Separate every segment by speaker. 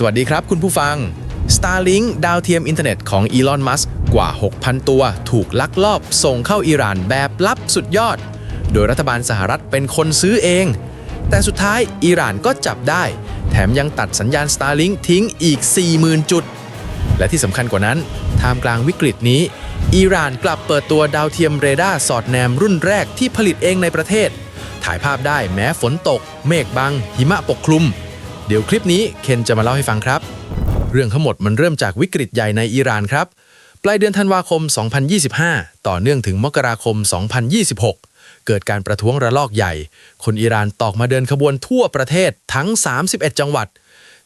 Speaker 1: สวัสดีครับคุณผู้ฟัง Starlink ดาวเทียมอินเทอร์เน็ตของอีลอน มัสกว่า 6,000 ตัวถูกลักลอบส่งเข้าอิหร่านแบบลับสุดยอด โดยรัฐบาลสหรัฐเป็นคนซื้อเอง แต่สุดท้ายอิหร่านก็จับได้ แถมยังตัดสัญญาณ Starlink ทิ้งอีก 40,000 จุด และที่สำคัญกว่านั้น ท่ามกลางวิกฤตนี้ อิหร่านกลับเปิดตัวดาวเทียมเรดาร์สอดแนมรุ่นแรกที่ผลิตเองในประเทศ ถ่ายภาพได้แม้ฝนตก เมฆบัง หิมะปกคลุม เดี๋ยวคลิปนี้เคนจะมาเล่าให้ฟังครับ เรื่องทั้งหมดมันเริ่มจากวิกฤตใหญ่ในอิหร่านครับ ปลายเดือนธันวาคม 2025 ต่อเนื่องถึงมกราคม 2026 เกิดการประท้วงระลอกใหญ่ คนอิหร่านตอกมาเดินขบวนทั่วประเทศทั้ง 31 จังหวัด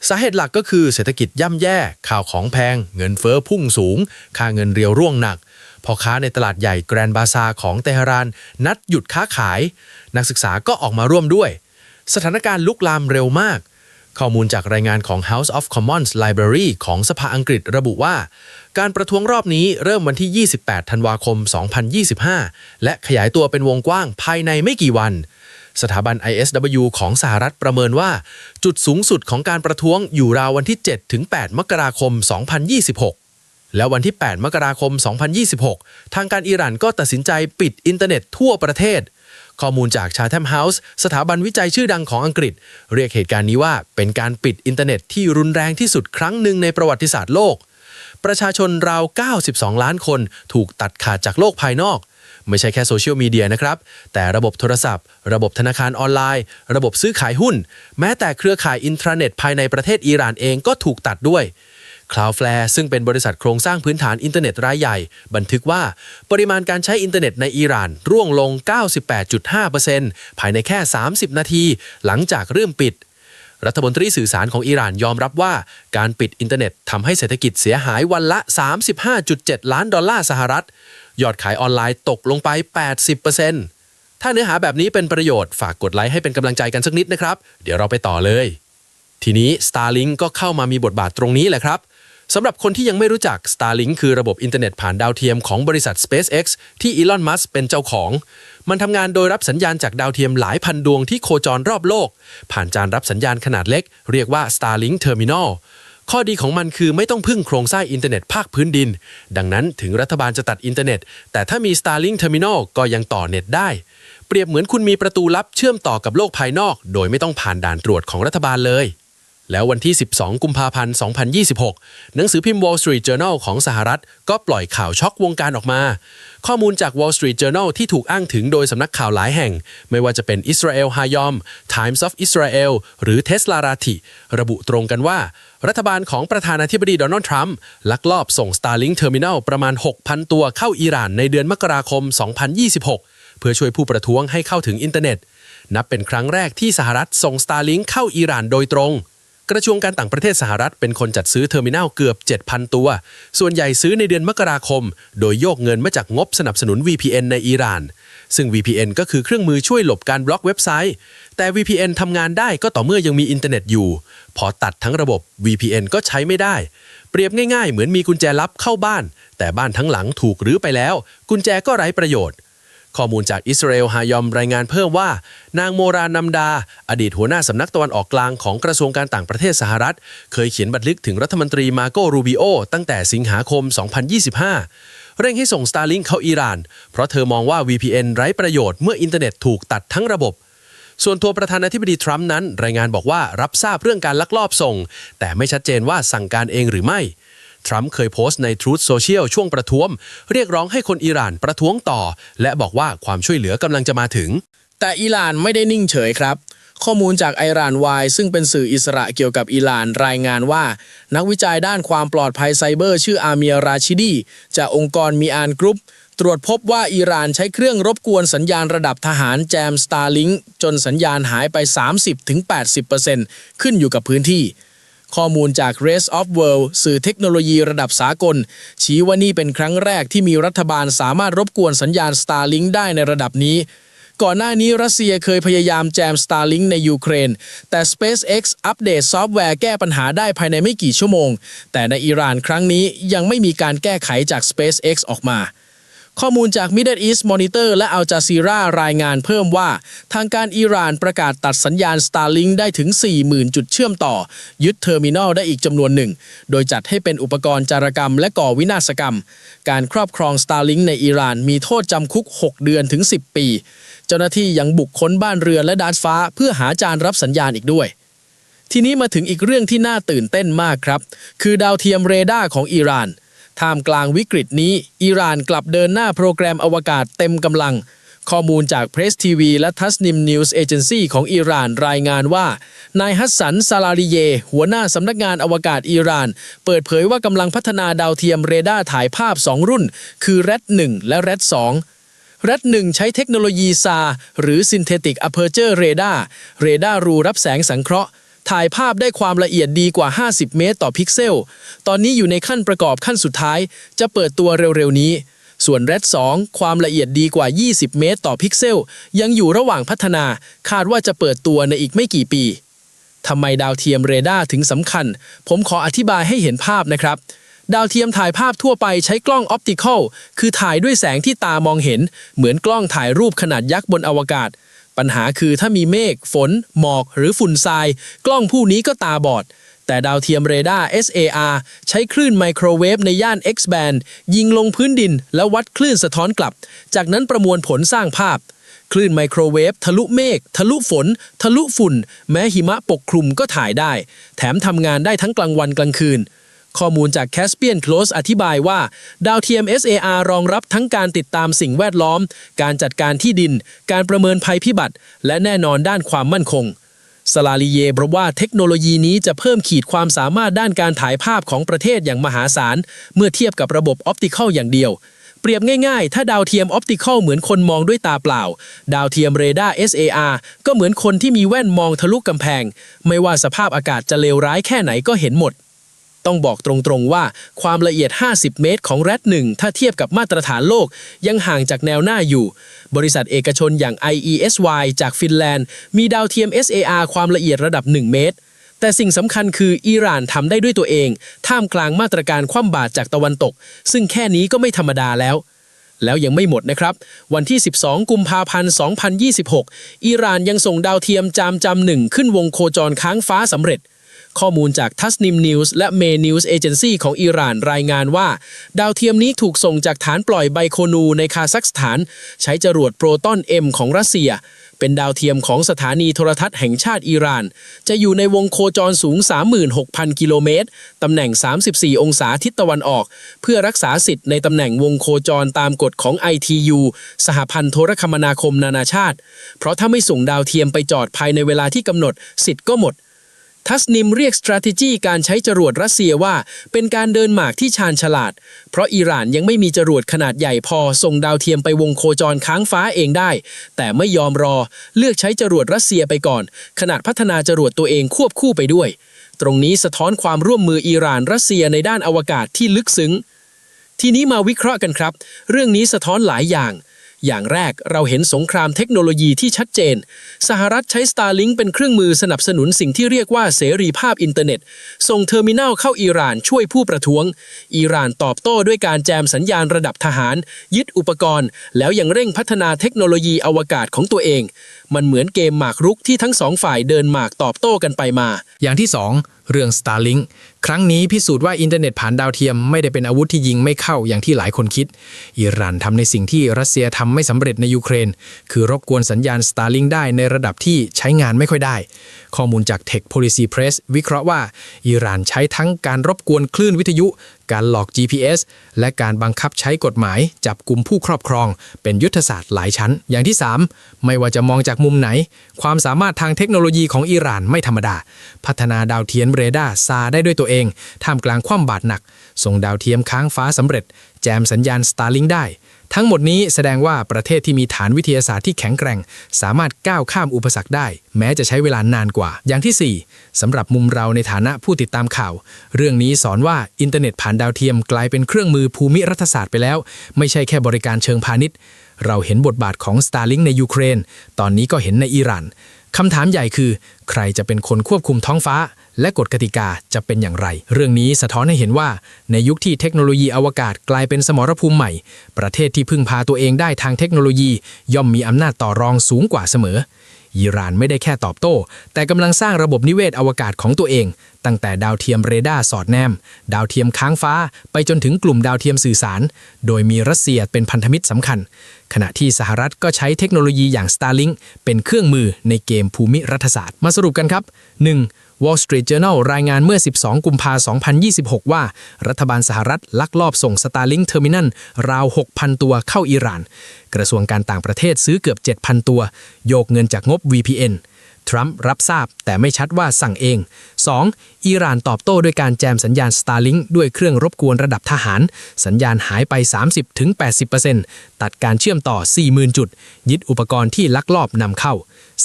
Speaker 1: สาเหตุหลักก็คือเศรษฐกิจย่ำแย่ ข่าวของแพง เงินเฟ้อพุ่งสูง ค่าเงินเรียวร่วงหนัก พอค้าในตลาดใหญ่แกรนด์บาซาของเตหะราน นัดหยุดค้าขาย นักศึกษาก็ออกมาร่วมด้วย สถานการณ์ลุกลามเร็วมาก ข้อมูลจากรายงานของ House of Commons Library ของสภาอังกฤษระบุว่า การประท้วงรอบนี้เริ่มวันที่ 28 ธันวาคม 2025 และขยายตัวเป็นวงกว้างภายในไม่กี่วัน สถาบัน ISW ของสหรัฐประเมินว่า จุดสูงสุดของการประท้วงอยู่ราววันที่ 7-8 มกราคม 2026 แล้ววันที่ 8 มกราคม 2026 ทางการอิหร่านก็ตัดสินใจปิดอินเทอร์เน็ตทั่วประเทศ ข้อมูลจากชาแทมเฮาส์สถาบันวิจัยชื่อดังของอังกฤษ เรียกเหตุการณ์นี้ว่าเป็นการปิดอินเทอร์เน็ตที่รุนแรงที่สุดครั้งหนึ่งในประวัติศาสตร์โลก ประชาชนราว 92 ล้านคนถูกตัดขาดจากโลกภายนอก ไม่ใช่แค่โซเชียลมีเดียนะครับ แต่ระบบโทรศัพท์ ระบบธนาคารออนไลน์ ระบบซื้อขายหุ้น แม้แต่เครือข่ายอินทราเน็ตภายในประเทศอิหร่านเองก็ถูกตัดด้วย Cloudflare ซึ่งเป็นบริษัทโครงสร้างพื้นฐานอินเทอร์เน็ตรายใหญ่ บันทึกว่าปริมาณการใช้อินเทอร์เน็ตในอิหร่าน ร่วงลง 98.5%ภายในแค่ 30 นาที หลังจากเริ่มปิด รัฐมนตรีสื่อสารของอิหร่านยอมรับว่า การปิดอินเทอร์เน็ตทำให้เศรษฐกิจเสียหายวันละ 35.7 ล้านดอลลาร์สหรัฐ ยอดขายออนไลน์ตกลงไป 80%ถ้าเนื้อหาแบบนี้เป็นประโยชน์ฝากกดไลค์ให้เป็นกำลังใจกันสักนิดนะครับ เดี๋ยวเราไปต่อเลย ทีนี้ Starlink ก็เข้ามามีบทบาทตรงนี้แหละครับ สำหรับคนที่ยังไม่รู้จัก Starlink คือระบบอินเทอร์เน็ตผ่านดาวเทียมของบริษัท SpaceX ที่อีลอน มัสเป็นเจ้าของ มันทำงานโดยรับสัญญาณจากดาวเทียมหลายพันดวงที่โคจรรอบโลก ผ่านจานรับสัญญาณขนาดเล็ก เรียกว่า Starlink Terminal ข้อดีของมันคือไม่ต้องพึ่งโครงสร้างอินเทอร์เน็ตภาคพื้นดิน ดังนั้นถึงรัฐบาลจะตัดอินเทอร์เน็ต แต่ถ้ามี Starlink Terminal ก็ยังต่อเน็ตได้ เปรียบเหมือนคุณมีประตูลับเชื่อมต่อกับโลกภายนอก โดยไม่ต้องผ่านด่านตรวจของรัฐบาลเลย แล้ววันที่ 12 กุมภาพันธ์ 2026 หนังสือพิมพ์ Wall Street Journal ของสหรัฐ ก็ปล่อยข่าวช็อกวงการออกมา ข้อมูลจาก Wall Street Journal ที่ถูกอ้างถึงโดยสำนักข่าวหลายแห่ง ไม่ว่าจะเป็น Israel Hayom Times of Israel หรือ Tesla Rati ระบุตรงกันว่า รัฐบาลของประธานาธิบดีโดนัลด์ทรัมป์ลักลอบส่ง Starlink Terminal ประมาณ 6,000 ตัวเข้าอิหร่านในเดือนมกราคม 2026 เพื่อช่วยผู้ประท้วงให้เข้าถึงอินเทอร์เน็ต นับเป็นครั้งแรกที่สหรัฐส่ง Starlink เข้าอิหร่านโดยตรง กระทรวงการต่างประเทศสหรัฐเป็นคนจัดซื้อเทอร์มินัลเกือบ 7,000 ตัว ส่วนใหญ่ซื้อในเดือนมกราคม โดยโยกเงินมาจากงบสนับสนุน VPN ในอิหร่าน ซึ่ง VPN ก็คือเครื่องมือช่วยหลบการบล็อกเว็บไซต์ แต่ VPN ทำงานได้ก็ต่อเมื่อยังมีอินเทอร์เน็ตอยู่ พอตัดทั้งระบบ VPN ก็ใช้ไม่ได้ เปรียบง่ายๆ เหมือนมีกุญแจลับเข้าบ้าน แต่บ้านทั้งหลังถูกรื้อไปแล้ว กุญแจก็ไร้ประโยชน์ ข้อมูลจากอิสราเอลฮายอมรายงานเพิ่มว่า นางโมรานำดา อดีตหัวหน้าสำนักตะวันออกกลางของกระทรวงการต่างประเทศสหรัฐ เคยเขียนบันทึกถึงรัฐมนตรีมาโกรูบิโอตั้งแต่สิงหาคม 2025 เร่งให้ส่ง Starlink เข้าอิหร่าน เพราะเธอมองว่า VPN ไร้ประโยชน์เมื่ออินเทอร์เน็ตถูกตัดทั้งระบบส่วนตัวประธานาธิบดีทรัมป์นั้น รายงานบอกว่ารับทราบเรื่องการลักลอบส่ง แต่ไม่ชัดเจนว่าสั่งการเองหรือไม่ ทรัมป์เคยโพสต์ใน Truth Social ช่วงประท้วงเรียกร้องให้คนอิหร่านประท้วงต่อ และบอกว่าความช่วยเหลือกำลังจะมาถึง
Speaker 2: แต่อิหร่านไม่ได้นิ่งเฉยครับ ข้อมูลจากไอรานวายซึ่งเป็นสื่ออิสระเกี่ยวกับอิหร่านรายงานว่า นักวิจัยด้านความปลอดภัยไซเบอร์ ชื่ออาเมียราชิดีจากองค์กรมีอานกรุ๊ปตรวจพบว่าอิหร่านใช้เครื่องรบกวนสัญญาณระดับทหารแจม Starlink จนสัญญาณหายไป 30-80%ขึ้นอยู่กับพื้นที่ ข้อมูลจาก Race of World สื่อเทคโนโลยีระดับสากล ชี้ว่านี่เป็นครั้งแรกที่มีรัฐบาลสามารถรบกวนสัญญาณ Starlink ได้ในระดับนี้ ก่อนหน้านี้รัสเซียเคยพยายามแจม Starlink ในยูเครน แต่ SpaceX อัปเดตซอฟต์แวร์แก้ปัญหาได้ภายในไม่กี่ชั่วโมง แต่ในอิหร่านครั้งนี้ยังไม่มีการแก้ไขจาก SpaceX ออกมา ข้อมูลจาก Middle East Monitor และ Al Jazeera รายงานเพิ่มว่า ทางการอิหร่านประกาศตัดสัญญาณ Starlink ได้ถึง 40,000 จุดเชื่อมต่อ ยึดเทอร์มินอลได้อีกจำนวนหนึ่ง โดยจัดให้เป็นอุปกรณ์จารกรรมและก่อวินาศกรรม การครอบครอง Starlink ในอิหร่านมีโทษจำคุก 6 เดือนถึง 10 ปี เจ้าหน้าที่ยังบุกค้นบ้านเรือนและดาดฟ้า เพื่อหาจานรับสัญญาณอีกด้วยทีนี้มาถึงอีกเรื่องที่น่าตื่นเต้นมากครับ คือดาวเทียมเรดาร์ของอิหร่าน ท่ามกลางวิกฤตนี้อิหร่านกลับเดินหน้าโปรแกรมอวกาศเต็มกำลัง ข้อมูลจากเพรสทีวีและทัสนิมนิวส์เอเจนซี่ของอิหร่านรายงานว่า นายฮัสสันซาลาริเย หัวหน้าสำนักงานอวกาศอิหร่าน เปิดเผยว่ากำลังพัฒนาดาวเทียมเรดาร์ถ่ายภาพ 2 รุ่น คือ RED 1และ RED 2 RED 1ใช้เทคโนโลยีซาหรือ Synthetic Aperture Radar เรดาร์รูรับแสงสังเคราะห์ ถ่ายภาพได้ความละเอียดดีกว่า 50 เมตรต่อพิกเซล ตอนนี้อยู่ในขั้นประกอบขั้นสุดท้าย จะเปิดตัวเร็วๆนี้ ส่วน RED 2 ความละเอียดดีกว่า 20 เมตรต่อพิกเซล ยังอยู่ระหว่างพัฒนา คาดว่าจะเปิดตัวในอีกไม่กี่ปีทำไมดาวเทียมเรดาร์ถึงสำคัญ ผมขออธิบายให้เห็นภาพนะครับดาวเทียมถ่ายภาพทั่วไปใช้กล้องออปติคอล คือถ่ายด้วยแสงที่ตามองเห็น เหมือนกล้องถ่ายรูปขนาดยักษ์บนอวกาศ ปัญหาคือถ้ามีเมฆ ฝน หมอก หรือฝุ่นทราย กล้องผู้นี้ก็ตาบอด แต่ดาวเทียมเรดาร์ SAR ใช้คลื่นไมโครเวฟในย่าน X band ยิงลงพื้นดิน แล้ววัดคลื่นสะท้อนกลับ จากนั้นประมวลผลสร้างภาพ คลื่นไมโครเวฟทะลุเมฆ ทะลุฝน ทะลุฝุ่น แม้หิมะปกคลุมก็ถ่ายได้ แถมทำงานได้ทั้งกลางวันกลางคืน ข้อมูลจาก Caspian Close อธิบายว่า ดาวเทียม SAR รองรับทั้งการติดตามสิ่งแวดล้อม การจัดการที่ดิน การประเมินภัยพิบัติ และแน่นอนด้านความมั่นคงสลาลีเยบอกว่าเทคโนโลยีนี้จะเพิ่มขีดความสามารถด้านการถ่ายภาพของประเทศอย่างมหาศาล เมื่อเทียบกับระบบออปติคอลอย่างเดียว เปรียบง่ายๆ ถ้าดาวเทียมออปติคอลเหมือนคนมองด้วยตาเปล่า ดาวเทียมเรดาร์ SAR ก็เหมือนคนที่มีแว่นมองทะลุกำแพง ไม่ว่าสภาพอากาศจะเลวร้ายแค่ไหนก็เห็นหมด ต้องบอกตรงๆว่าความละเอียด 50 เมตรของแรด1ถ้าเทียบกับมาตรฐานโลก ยังห่างจากแนวหน้าอยู่ บริษัทเอกชนอย่าง IESY จากฟินแลนด์ มีดาวเทียม SAR ความละเอียดระดับ 1 เมตร แต่สิ่งสำคัญคืออิหร่านทำได้ด้วยตัวเอง ท่ามกลางมาตรการคว่ำบาตรจากตะวันตก ซึ่งแค่นี้ก็ไม่ธรรมดาแล้วแล้วยังไม่หมดนะครับ วันที่ 12 กุมภาพันธ์ 2026 อิหร่านยังส่งดาวเทียมจามจำหนึ่งขึ้นวงโคจรค้างฟ้าสำเร็จ ข้อมูลจากทัสนิมนิวส์และเมนิวส์เอเจนซี่ของอิหร่านรายงานว่า ดาวเทียมนี้ถูกส่งจากฐานปล่อยไบโคนูในคาซัคสถาน ใช้จรวดโปรตอน M ของรัสเซีย เป็นดาวเทียมของสถานีโทรทัศน์แห่งชาติอิหร่าน จะอยู่ในวงโคจรสูง 36,000 กิโลเมตร ตำแหน่ง 34 องศาทิศตะวันออก เพื่อรักษาสิทธิ์ในตำแหน่งวงโคจรตามกฎของ ITU สหพันธ์โทรคมนาคมนานาชาติ เพราะถ้าไม่ส่งดาวเทียมไปจอดภายในเวลาที่กำหนด สิทธิ์ก็หมด ทัสนิมเรียก strategy การใช้จรวดรัสเซียว่า เป็นการเดินหมากที่ชาญฉลาด เพราะอิหร่านยังไม่มีจรวดขนาดใหญ่พอ ส่งดาวเทียมไปวงโคจรค้างฟ้าเองได้ แต่ไม่ยอมรอเลือกใช้จรวดรัสเซียไปก่อน ขนาดพัฒนาจรวดตัวเองควบคู่ไปด้วย ตรงนี้สะท้อนความร่วมมืออิหร่านรัสเซียในด้านอวกาศที่ลึกซึ้งทีนี้มาวิเคราะห์กันครับ เรื่องนี้สะท้อนหลายอย่าง อย่างแรกเราเห็นสงครามเทคโนโลยีที่ชัดเจน สหรัฐใช้ Starlink เป็นเครื่องมือสนับสนุนสิ่งที่เรียกว่าเสรีภาพอินเทอร์เน็ต ส่งเทอร์มินัลเข้าอิหร่านช่วยผู้ประท้วง อิหร่านตอบโต้ด้วยการแจมสัญญาณระดับทหาร ยึดอุปกรณ์ แล้วยังเร่งพัฒนาเทคโนโลยีอวกาศของตัวเอง มันเหมือนเกมหมากรุกที่ทั้งสองฝ่ายเดินหมากตอบโต้กันไปมา
Speaker 3: อย่างที่ 2เรื่อง Starlink ครั้งนี้พิสูจน์ว่าอินเทอร์เน็ตผ่านดาวเทียมไม่ได้เป็นอาวุธที่ยิงไม่เข้าอย่างที่หลายคนคิด อิหร่านทำในสิ่งที่รัสเซียทำไม่สำเร็จในยูเครน คือรบกวนสัญญาณ Starlink ได้ในระดับที่ใช้งานไม่ค่อยได้ ข้อมูลจาก Tech Policy Press วิเคราะห์ว่าอิหร่านใช้ทั้งการรบกวนคลื่นวิทยุ การหลอก GPS และการบังคับใช้กฎหมาย จับกลุ่มผู้ครอบครอง เป็นยุทธศาสตร์หลายชั้น อย่างที่ 3 ไม่ว่าจะมองจากมุมไหน ความสามารถทางเทคโนโลยีของอิหร่านไม่ธรรมดา พัฒนาดาวเทียมเรดาร์ซาได้ด้วยตัวเอง ท่ามกลางความบาดหนัก ส่งดาวเทียมค้างฟ้าสำเร็จ แจมสัญญาณ Starlink ได้ ทั้งหมดนี้แสดงว่าประเทศที่มีฐานวิทยาศาสตร์ที่แข็งแกร่ง สามารถก้าวข้ามอุปสรรคได้ แม้จะใช้เวลานานกว่า อย่างที่ 4สำหรับมุมเราในฐานะผู้ติดตามข่าว เรื่องนี้สอนว่าอินเทอร์เน็ตผ่านดาวเทียมกลายเป็นเครื่องมือภูมิรัฐศาสตร์ไปแล้ว ไม่ใช่แค่บริการเชิงพาณิชย์ เราเห็นบทบาทของ Starlink ในยูเครน ตอนนี้ก็เห็นในอิหร่าน คำถามใหญ่คือ ใครจะเป็นคนควบคุมท้องฟ้า และกฎกติกาจะเป็นอย่างไร เรื่องนี้สะท้อนให้เห็นว่า ในยุคที่เทคโนโลยีอวกาศกลายเป็นสมรภูมิใหม่ ประเทศที่พึ่งพาตัวเองได้ทางเทคโนโลยี ย่อมมีอำนาจต่อรองสูงกว่าเสมอ อิหร่านไม่ได้แค่ตอบโต้ แต่กำลังสร้างระบบนิเวศอวกาศของตัวเอง ตั้งแต่ดาวเทียมเรดาร์สอดแนม ดาวเทียมค้างฟ้า ไปจนถึงกลุ่มดาวเทียมสื่อสาร โดยมีรัสเซียเป็นพันธมิตรสำคัญ ขณะที่สหรัฐก็ใช้เทคโนโลยีอย่าง Starlink เป็นเครื่องมือในเกมภูมิรัฐศาสตร์ มาสรุปกันครับ 1. Wall Street Journal รายงานเมื่อ 12 กุมภาพันธ์ 2026 ว่า รัฐบาลสหรัฐลักลอบส่ง Starlink Terminal ราว 6,000 ตัวเข้าอิหร่าน กระทรวงการต่างประเทศซื้อเกือบ 7,000 ตัว โยกเงินจากงบ VPN ทรัมป์รับทราบแต่ไม่ชัดว่าสั่งเอง 2. อิหร่านตอบโต้ด้วยการแจมสัญญาณ Starlink ด้วยเครื่องรบกวนระดับทหาร สัญญาณหายไป 30-80%ตัดการเชื่อมต่อ 40,000 จุด ยึดอุปกรณ์ที่ลักลอบนำเข้า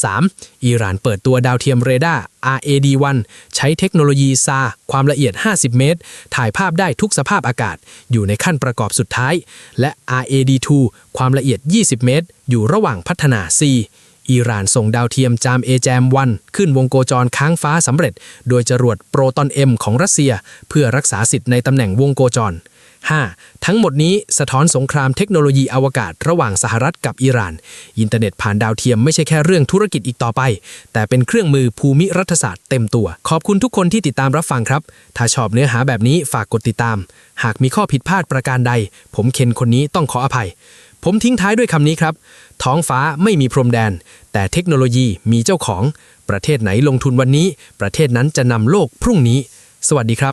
Speaker 3: 3. อิหร่านเปิดตัวดาวเทียมเรดาร์ RAD-1 ใช้เทคโนโลยีซาความละเอียด 50 เมตร ถ่ายภาพได้ทุกสภาพอากาศ อยู่ในขั้นประกอบสุดท้าย และ RAD-2 ความละเอียด 20 เมตร อยู่ระหว่างพัฒนา 4. อิหร่านส่งดาวเทียมจามเอแจมวันขึ้นวงโคจรค้างฟ้าสำเร็จ โดยจรวดโปรตอนเอ็มของรัสเซีย เพื่อรักษาสิทธิ์ในตำแหน่งวงโคจร 5. ทั้งหมดนี้สะท้อนสงครามเทคโนโลยีอวกาศระหว่างสหรัฐกับอิหร่าน อินเทอร์เน็ตผ่านดาวเทียมไม่ใช่แค่เรื่องธุรกิจอีกต่อไป แต่เป็นเครื่องมือภูมิรัฐศาสตร์เต็มตัว ขอบคุณทุกคนที่ติดตามรับฟังครับ ถ้าชอบเนื้อหาแบบนี้ฝากกดติดตาม หากมีข้อผิดพลาดประการใด ผมเคนคนนี้ต้องขออภัย ผมทิ้งท้ายด้วยคำนี้ครับ ท้องฟ้าไม่มีพรมแดน แต่เทคโนโลยีมีเจ้าของ ประเทศไหนลงทุนวันนี้ ประเทศนั้นจะนำโลกพรุ่งนี้ สวัสดีครับ